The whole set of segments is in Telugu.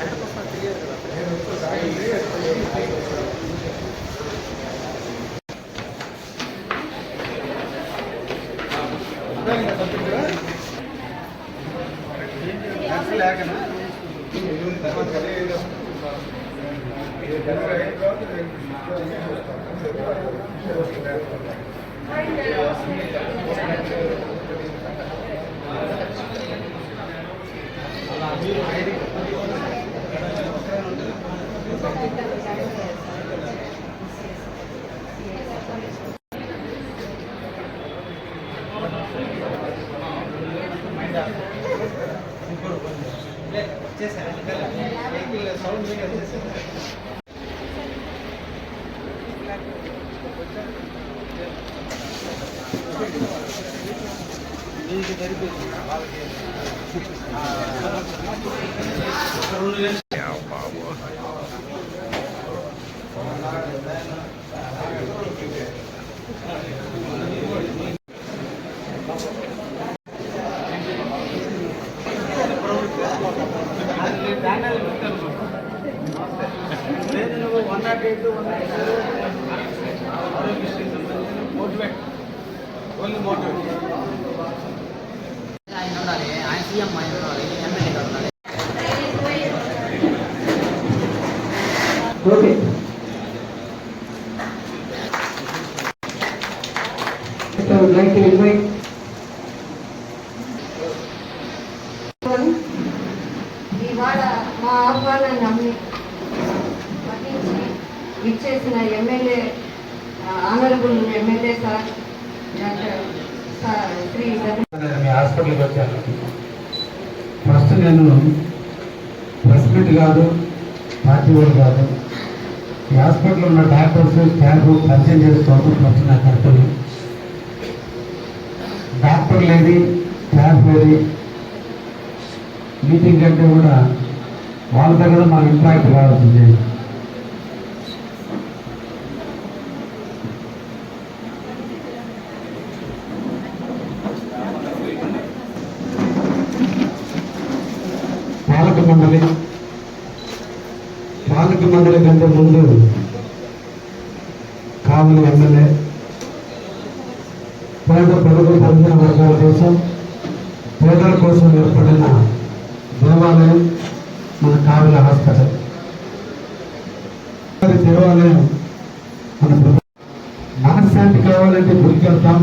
ಎರಡು ఆయన మా నమ్మి పఠించి ఇచ్చేసిన MLA honourable MLA sir doctor Shri మీ హాస్పిటల్కి వచ్చాను ఫస్ట్ నేను ప్రెసిడెంట్ కాదు పార్టీ వాళ్ళు కాదు. ఈ హాస్పిటల్లో ఉన్న డాక్టర్స్ స్టాఫ్ పరిచయం చేసుకోవడం ఫస్ట్ నా కర్తవ్యం. డాక్టర్ లేని స్టాఫ్ లేని మీటింగ్ కంటే కూడా వాళ్ళ దగ్గర మనం ఇంపాక్ట్ కావాల్సింది పాలక మండలి పాలక మండలి కంటే ముందు కావలి ఎమ్మెల్యే పేద ప్రజలు పొందిన వర్గాల కోసం పేదల కోసం ఏర్పడిన దేవాలయం మన కావిల హాస్పిటల్ దేవాలయం మన మనశ్శాంతి కావాలంటే గుడికి వెళ్తాం.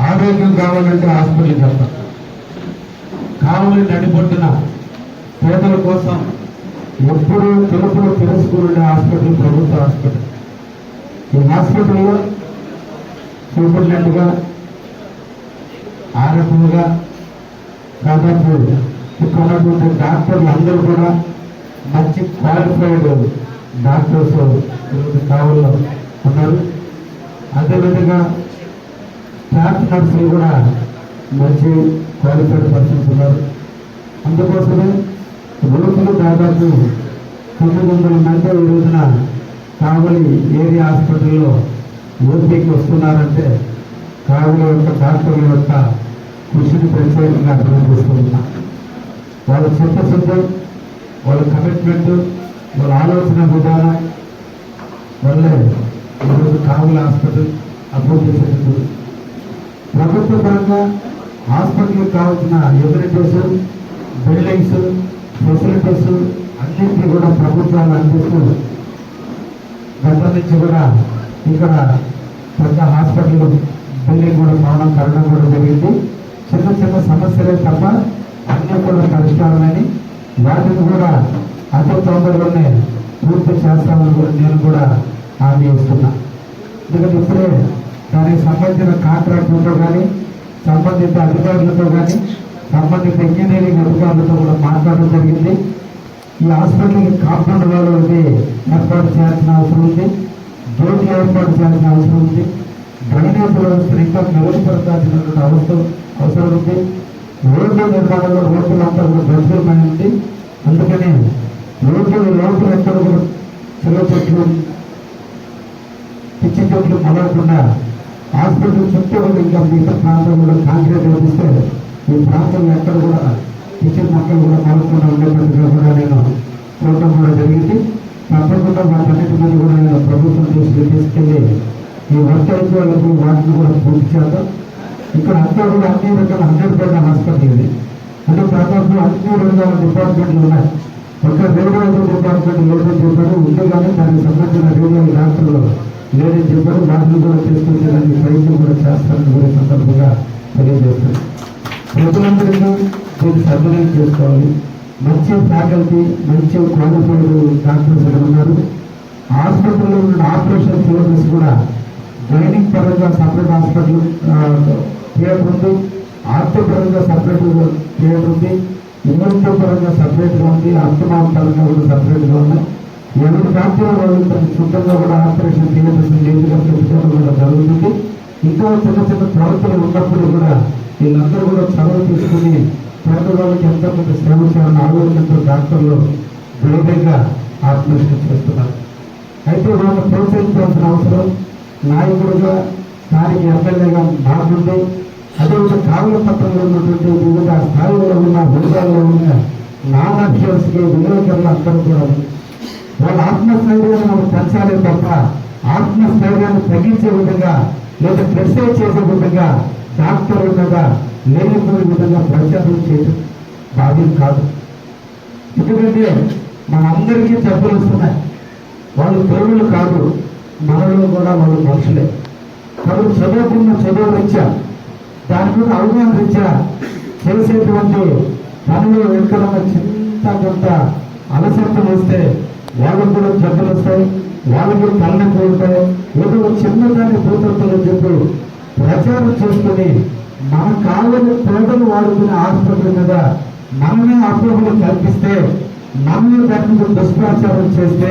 ఆరోగ్యం కావాలంటే హాస్పిటల్కి వెళ్తాం. కావలి నడిపొట్టున పేదల కోసం ఎప్పుడూ తెలుపులు తెలుసుకునే హాస్పిటల్ ప్రభుత్వ హాస్పిటల్. ఈ హాస్పిటల్లో సూపరింటెండెంట్గా ఆర్ఎఫ్గా దాదాపు ఇక్కడ ఉన్నటువంటి డాక్టర్లు అందరూ కూడా మంచి క్వాలిఫైడ్ డాక్టర్స్ కావాలో ఉన్నారు. అదేవిధంగా స్టాఫ్ నర్సులు కూడా మంచి క్వాలిఫైడ్ పర్సన్స్ ఉన్నారు. అందుకోసమే రోజులు దాదాపు తొమ్మిది వందల మంది ఈ రోజున కావలి ఏరియా హాస్పిటల్లో ఓపీకి వస్తున్నారంటే కావలి యొక్క డాక్టర్ల యొక్క కృషిని ప్రత్యేకంగా అభినందిస్తున్నా వాళ్ళ చిత్తశుద్ధం వాళ్ళ కమిట్మెంట్ వాళ్ళ ఆలోచన విధానం. వల్లే ఈరోజు కావుల హాస్పిటల్ అభివృద్ధి చెందుతుంది ప్రభుత్వ పరంగా హాస్పిటల్కి కావాల్సిన ఎమ్యూనిటీస్ బిల్డింగ్స్ ఫెసిలిటీస్ అన్నింటినీ కూడా ప్రభుత్వాలు అందిస్తూ గత నుంచి కూడా ఇక్కడ పెద్ద హాస్పిటల్ బిల్డింగ్ కూడా కావడం కట్టడం కూడా జరిగింది. చిన్న చిన్న సమస్యలే తప్ప అన్ని కూడా పరిష్కారమని వాటిని కూడా అతి తొందరలోనే పూర్తి చేస్తామని కూడా నేను కూడా హామీ ఇస్తున్నా. ఎందుకంటే ఇప్పుడే దానికి సంబంధించిన కాంట్రాక్టులతో కానీ సంబంధిత అధికారులతో కానీ సంబంధిత ఇంజనీరింగ్ అధికారులతో కూడా మాట్లాడడం జరిగింది. ఈ హాస్పిటల్కి కాంపౌండ్ వాళ్ళు ఏర్పాటు చేయాల్సిన అవసరం ఉంది. గేట్లు ఏర్పాటు చేయాల్సిన అవసరం ఉంది. డ్రైనేజ్ వ్యవస్థను ఇంకా మెరుగుపరచాల్సినటువంటి అవసరం అవసరం ఉంది. రోడ్డు నిర్మాణంలో రోడ్డులంతా కూడా గంభీరమైన అందుకని రోడ్లు లోపల ఎక్కడ కూడా చిల్ల చెట్లు పిచ్చి చెట్లు మొదలకుండా హాస్పిటల్ చుట్టూ కూడా ఇంకా మిగతా ప్రాంతం కూడా కాంక్రీట్ వేపిస్తే ఈ ప్రాంతంలో ఎక్కడ కూడా పిచ్చి మొక్కలు కూడా మొలకుండా ఉండేటట్టుగా కూడా నేను చూడటం కూడా జరిగింది. తప్పకుండా వాటన్నిటి మీద కూడా నేను ప్రభుత్వం దృష్టికి తీసుకెళ్ళి ఈ వర్క్ అయిపోయేందుకు వాటిని కూడా పూర్తి చేద్దాం. ఇక్కడ అంతా కూడా అన్ని రకాల హండ్రెడ్ బెడ్ హాస్పిటల్ ఇది అంటే దాదాపు అన్ని రకాల డిపార్ట్మెంట్లు ఉన్నాయి. ఒక రేడియాలజీ డిపార్ట్మెంట్ లేదని చెప్పారు ఉంది కానీ దానికి సంబంధించిన రేడియాల డాక్టర్లు లేదని చెప్పారు వాటిని కూడా తీసుకొచ్చేదానికి ప్రయత్నం కూడా చేస్తారని కూడా సందర్భంగా తెలియజేస్తారు. ప్రజలందరికీ దీన్ని సద్వినియోగం చేసుకోవాలి. మంచి ఫ్యాకల్టీ మంచి క్వాలిఫైడ్ డాక్టర్స్ ఇక్కడ ఉన్నారు? హాస్పిటల్లో ఉన్న ఆపరేషన్ థియేటర్స్ కూడా గైనిక్ పరంగా సపరేట్ హాస్పిటల్ ఉంది ఆర్థో పరంగా సపరేట్ థియేటర్ ఉంది ఇమ్యూనిటీ పరంగా సపరేట్గా ఉంది. అర్థమాన పరంగా కూడా సపరేట్గా ఉన్నాయి ఎవరి ప్రాంతంలో వాళ్ళు తన సొంతంగా కూడా ఆపరేషన్ థియేటర్స్ లేదుగా పెట్టుకోవడం కూడా జరుగుతుంది. ఇంకా చిన్న చిన్న ప్రవర్తన ఉన్నప్పుడు కూడా వీళ్ళందరూ కూడా చదువు తీసుకుని పేదవాళ్ళకి ఎంతో కొంత సేవ చేయాలని ఆలోచనతో డాక్టర్లు ధైర్యంగా ఆత్మహత్య చేస్తున్నారు. అయితే వాళ్ళని ప్రోత్సహించాల్సిన అవసరం. నాయకుడిగా స్థానిక ఎమ్మెల్యేగా బాగుంది. అదేవిధంగా కావుల పత్రంలో ఉన్నటువంటి వివిధ స్థాయిలో ఉన్న హోదాల్లో ఉన్న నాన్ అఫీషియల్స్కి విలేకరులు అందరూ కూడా వాళ్ళ ఆత్మస్థైర్యాన్ని మనం పెంచాలి తప్ప ఆత్మస్థైర్యాన్ని తగ్గించే విధంగా లేదా క్రిటిసైజ్ చేసే విధంగా డాక్టర్ మీద లేనిపోయే విధంగా ప్రచారం చేయడం భావ్యం కాదు. ఎందుకంటే మనందరికీ జబ్బులు వస్తున్నాయి. వాళ్ళు దేవుళ్ళు కాదు మనలో కూడా వాళ్ళు మనుషులే. కాబట్టి చదువుకున్న చదువు రీత్యా దాని మీద అవగాహన రీత్యా చేసేటువంటి పనులు వెనుకలన్న చింత కొంత అలసత్వం వస్తే వాళ్ళకు కూడా జబ్బులు వస్తాయి వాళ్ళకు కూడా తలనొప్పి ఉంటాయి. ఏదో చిన్నదాన్ని భూతత్వం చెప్పి ప్రచారం చేసుకుని మన కాళ్ళని పేదలు వాడుకునే ఆసుపత్రి మీద మనమే అపోహలు కల్పిస్తే మనమే దానికి దుష్ప్రచారం చేస్తే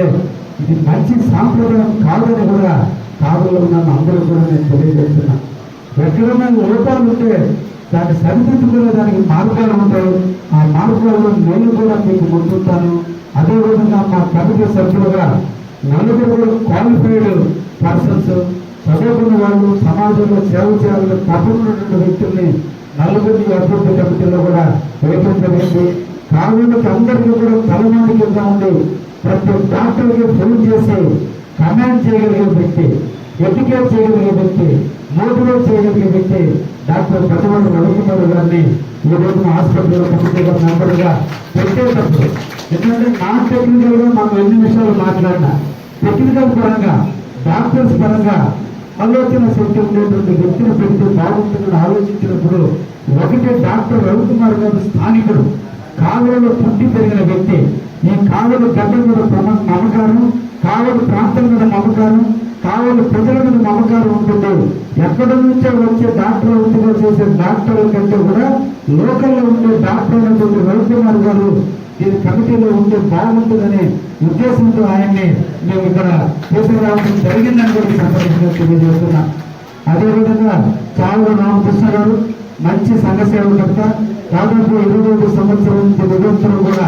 ఇది మంచి సాంప్రదాయం కాదని కూడా కాదులో ఉన్న అందరూ కూడా నేను తెలియజేస్తున్నా. ప్రచురమైన లోపాలు ఉంటే దాన్ని సరిదిద్దుకునే దానికి మార్గాలు ఉంటాయి. ఆ మార్గాల్లో నేను కూడా మీకు ముందుంటాను. అదేవిధంగా మా కమిటీ సభ్యులుగా నలుగురు క్వాలిఫైడ్ పర్సన్స్ చదువుకున్న వాళ్ళు సమాజంలో సేవ చేయాలని తప్పున్నటువంటి వ్యక్తుల్ని నలుగురిని అభివృద్ధి కమిటీలో కూడా వేయడం జరిగింది కావులకి అందరికీ కూడా తలమాని కింద ఉండి ప్రతి డాక్టర్కి ఫోన్ చేసి కమాండ్ చేయగలిగే వ్యక్తి ఎడ్యుకేట్ చేయగలిగే వ్యక్తి మోటివేట్ చేయగలిగే వ్యక్తి డాక్టర్ పెద్దవాడు రవికుమార్ గారిని ఈ రోజున హాస్పిటల్లో కమిటీగా మెంబర్గా పెట్టేటప్పుడు ఎందుకంటే నాన్ టెక్నికల్గా మనం ఎన్ని విషయాలు మాట్లాడినా టెక్నికల్ పరంగా డాక్టర్స్ పరంగా ఆలోచన శక్తి ఉండేటువంటి వ్యక్తిని పెడితే బాగుంటుందని ఆలోచించినప్పుడు ఒకటే డాక్టర్ రవికుమార్ గారు స్థానికుడు. కాలువలో పుట్టి పెరిగిన వ్యక్తి ఈ కాలువ గడ్డ మీద ప్రమ- మమకారం కాలువ ప్రాంతం మీద మమకారం కావాలి ప్రజల మీద మమకారం ఉంటుంది. ఎక్కడ నుంచో వచ్చే డాక్టర్ వృత్తిగా చేసే డాక్టర్ల కంటే కూడా లోకల్లో ఉండే డాక్టర్ అయినటువంటి రవికుమార్ గారు దీని కమిటీలో ఉంటే బాగుంటుందనే ఉద్దేశంతో ఆయన్ని మేము ఇక్కడ తీసుకురావడం జరిగిందని కూడా ఈ సందర్భంగా తెలియజేస్తున్నా. అదేవిధంగా చావుల రామకృష్ణ గారు మంచి సంఘ సేవకర్త దాదాపు ఇరవై ఐదు సంవత్సరం నుంచి నిరంతరం కూడా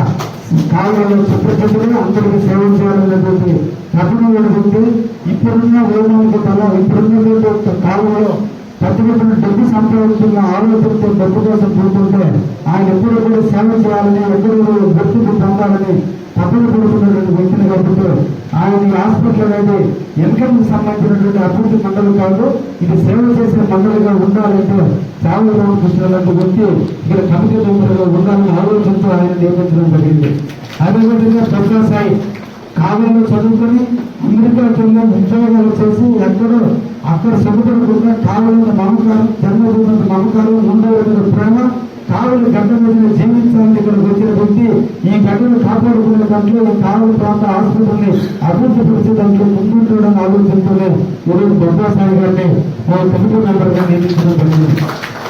కాలువలో చుట్టుచుట్టుగా అందరికీ సేవ చేయాలనేటువంటి తపన ఉంది. ఇప్పుడున్న వైమానిక తల ఇప్పుడున్నటువంటి కాలువలో ప్రతిపక్షం డబ్బు సంపాదించిన ఆలోచనతో డబ్బు కోసం పోతుంటే ఆయన ఎప్పుడు కూడా సేవ చేయాలని ఎప్పుడు గుర్తింపు పొందాలని తపన పడుతున్నటువంటి వ్యక్తిని కాబట్టి ఆయన హాస్పిటల్ అనేది ఇన్కమ్ సంబంధించినటువంటి అభివృద్ధి మండలి కాదు ఇది సేవ చేసే మండలిగా ఉండాలంటే సేవలు రామకృష్ణ లాంటి వ్యక్తి ఇక్కడ కమిటీ మెంబర్గా ఉండాలని ఆలోచనతో ఆయన నియమించడం జరిగింది. అదేవిధంగా ప్రకాశ్ సాయి కాలంలో చదువుకొని అమెరికా వెళ్ళి ఉద్యోగాలు చేసి ఎక్కడో అక్కడ సముద్రం కావలిన మమకారం జన్మభూమి మమకారం ఉండవలసిన ప్రేమ కావలి గడ్డ మీద జీవించడానికి ఇక్కడికి వచ్చిన వ్యక్తి ఈ గడ్డను కాపాడుకునే దాంట్లో ఈ కావలి ప్రాంత ఆసుపత్రిని అభివృద్ధి పరిచే దాంట్లో ముందుంటాడని ఆలోచిస్తూనే ఈరోజు బొబ్బాసాయి గారిని మా కమిటీ మెంబర్గా నియమించడం జరిగింది.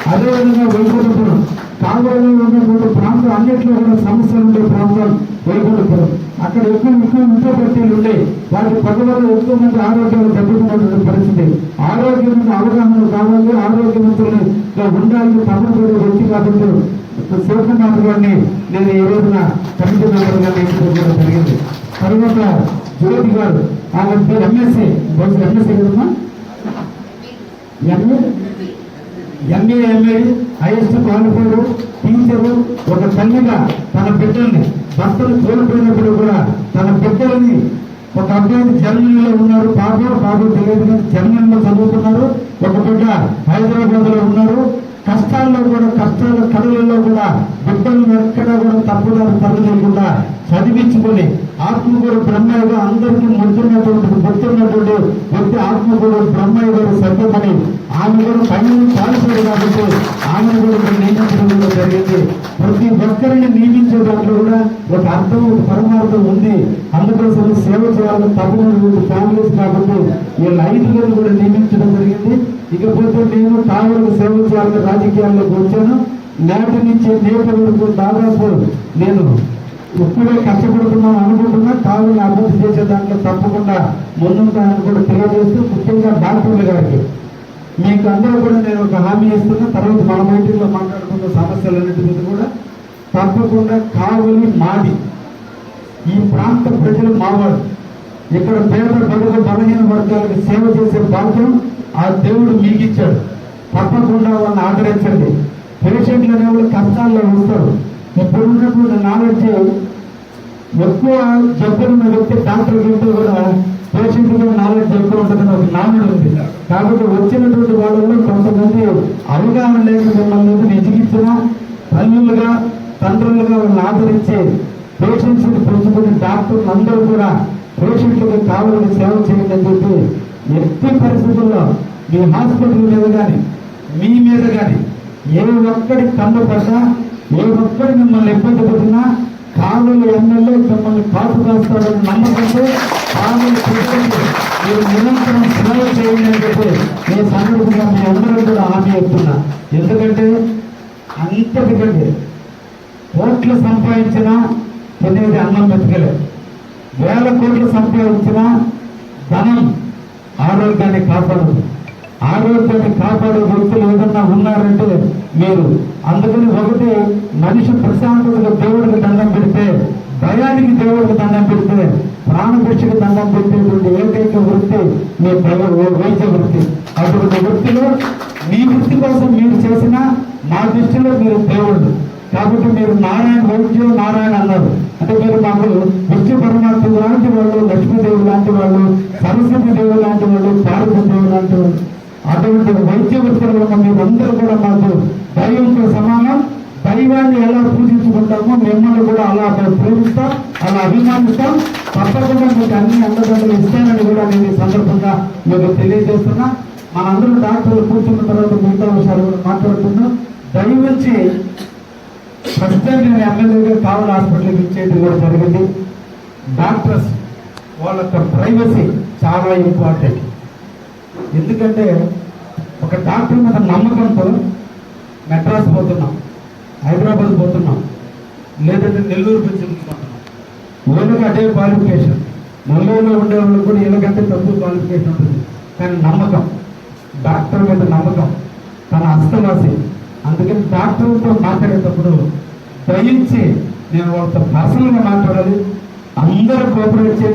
అదేవిధంగా వైకుంఠపురం కావలిలో ఉన్నటువంటి ప్రాంతం అన్నింటిలో కూడా సమస్యలు ఉండే ప్రాంతం వైకుంఠపురం అక్కడ ఎక్కువ ఎక్కువ ఇంట్లో పట్టీలు ఉండే. వాటి పక్క ఎక్కువ మంది ఆరోగ్యాలు దెబ్బతిన్నటువంటి పరిస్థితి. ఆరోగ్యం అవగాహన కావాలి ఆరోగ్యవంతులు ఉండాలని తప్పనిపడే వ్యక్తి కాబట్టి శివకుమార్ గారిని నేను ఈ రోజున కమిటీ మెంబర్గా నియమించడం జరిగింది. తర్వాత జ్యోతి గారు ఆమె పేరు ఎంఎస్సీ బహుశా ఎంఎస్సీ కదమ్మా? MA MA MA highest qualified teacher ఒక తల్లిగా తన బిడ్డల్ని భర్తను కోల్పోయినప్పుడు కూడా తన బిడ్డలని ఒక అబ్బాయి జర్మనీలో ఉన్నారు పాప పాప తెలియదు కానీ జర్మనీలో చదువుతున్నారు ఒక బిడ్డ హైదరాబాద్లో ఉన్నారు. కష్టాల్లో కూడా కష్టాల కథలలో కూడా బిడ్డలను ఎక్కడ కూడా తప్పుదారు తరలేకుండా చదివించుకొని ఆత్మగురు బ్రహ్మయ్య గారు అందరికీ ముడుతున్నటువంటి గుర్తున్నటువంటి వ్యక్తి ఆత్మగురు బ్రహ్మయ్య గారు సత్యమని ఆమె కూడా పైన పాల్పడు కాబట్టి ఆమె కూడా నియమించడం కూడా జరిగింది. ప్రతి ఒక్కరిని నియమించే దాంట్లో కూడా ఒక అర్థం ఒక పరమార్థం ఉంది. అందుకోసం సేవ చేయాలని తప్పని ఫ్యామిలీస్ కాబట్టి వీళ్ళ ఐదుగురు కూడా నియమించడం జరిగింది. ఇకపోతే నేను తాగులకు సేవ చేయాలని రాజకీయాల్లోకి వచ్చాను. నాటి నుంచి నేటి వరకు దాదాపు నేను ఇప్పుడే కష్టపడుతున్నాం అనుకుంటున్నా కావుని అభివృద్ధి చేసే దాంట్లో తప్పకుండా ముందుంటానని కూడా తెలియజేస్తూ ముఖ్యంగా డాక్టర్ల గారికి. మీకు అందరూ కూడా నేను ఒక హామీ ఇస్తున్నా తర్వాత మన మీటింగ్లో మాట్లాడుకున్న సమస్యలన్నిటి మీద కూడా. తప్పకుండా కావలి మాది. ఈ ప్రాంత ప్రజలు మావాడు ఇక్కడ పేద బడుగు బలహీన వర్గాలకు సేవ చేసే భాగ్యం ఆ దేవుడు మీకు ఇచ్చాడు తప్పకుండా వాళ్ళని ఆదరించండి. పేషెంట్లు అనేవాళ్ళు కష్టాల్లో వస్తారు. ఇప్పుడు ఉన్నటువంటి నాలెడ్జ్ ఎక్కువ జబ్బులున్న వ్యక్తి డాక్టర్ కంటే కూడా పేషెంట్ నాలెడ్జ్ ఎక్కువ ఉంటుందని ఒక నానుడు ఉంది. కాబట్టి వచ్చినటువంటి వాళ్ళలో కొంతమంది అవగాహన లేక మిమ్మల్ని నిజగించిన తల్లులుగా తండ్రులుగా వాళ్ళని ఆదరించి పేషెంట్స్ పెంచుకుని డాక్టర్లు అందరూ కూడా పేషెంట్లకు కావాలని సేవ చేయండి అని చెప్పి ఎట్టి పరిస్థితుల్లో మీ హాస్పిటల్ మీద కానీ మీ మీద కానీ ఏ ఒక్కడి కన్ను పడ్డా ఏ ఒక్కరు మిమ్మల్ని ఇబ్బంది పెట్టినా కావులు ఎమ్మెల్యే మిమ్మల్ని పాటు కాస్తారని నమ్మకంతో కావులు మీరు నిరంతరం సేవ చేయండి అని చెప్పి ఈ సందర్భంగా మీ అందరూ కూడా హామీ ఇస్తున్నా. ఎందుకంటే అంతటికంటే కోట్లు సంపాదించిన తినేది అన్నం బతికలే. వేల కోట్లు సంపాదించిన ధనం ఆరోగ్యాన్ని కాపాడదు. ఆరోగ్యాన్ని కాపాడే వ్యక్తులు ఏదన్నా ఉన్నారంటే మీరు అందుకని ఒకటి మనిషి ప్రశాంతతకు దేవుడికి దండం పెడితే భయానికి దేవుడికి దండం పెడితే ప్రాణభిక్షకు దండం పెట్టేటువంటి ఏకైక వృత్తి మీ ప్రవ- వైద్య వృత్తి. అటువంటి వృత్తిలో మీ వృత్తి కోసం మీరు చేసిన మా దృష్టిలో మీరు దేవుడు కాబట్టి మీరు నారాయణ వైద్యం నారాయణ అన్నారు. అంటే మీరు మాకు విష్ణు పరమాత్మ లాంటి వాళ్ళు లక్ష్మీదేవి లాంటి వాళ్ళు సరస్వతి దేవి లాంటి వాళ్ళు పార్వతి దేవి లాంటి వాళ్ళు. అటువంటి వైద్య వృత్తిలో ఉన్న మీరందరూ కూడా మాకు పూజించుకుంటామో మిమ్మల్ని కూడా అలా ప్రేమిస్తాం అలా అభిమానిస్తాం. తప్పకుండా మీకు అన్ని అండదండలు ఇస్తానని కూడా నేను ఈ సందర్భంగా మీకు తెలియజేస్తున్నా. మనందరూ డాక్టర్లు కూర్చున్న తర్వాత మిగతా విషయాలు కూడా మాట్లాడుతున్నాం దయవచ్చి ప్రస్తుతం నేను ఎమ్మెల్యేగా కావలి హాస్పిటల్కి ఇచ్చేది కూడా జరిగింది. డాక్టర్స్ వాళ్ళ యొక్క ప్రైవసీ చాలా ఇంపార్టెంట్. ఎందుకంటే ఒక డాక్టర్ మీద నమ్మకంతో మెడ్రాస్ పోతున్నాం హైదరాబాద్ పోతున్నాం. లేదంటే నెల్లూరు పెంచుకుంటున్నాం అదే క్వాలిఫికేషన్ నెల్లూరులో ఉండే వాళ్ళకి కూడా వీళ్ళకంటే తక్కువ క్వాలిఫికేషన్ ఉంటుంది. కానీ నమ్మకం. డాక్టర్ మీద నమ్మకం. తన హస్తవాసి అందుకని డాక్టర్తో మాట్లాడేటప్పుడు దయించి నేను వాళ్ళతో పర్సనల్గా మాట్లాడాలి. అందరూ కోఆపరేట్ చేసి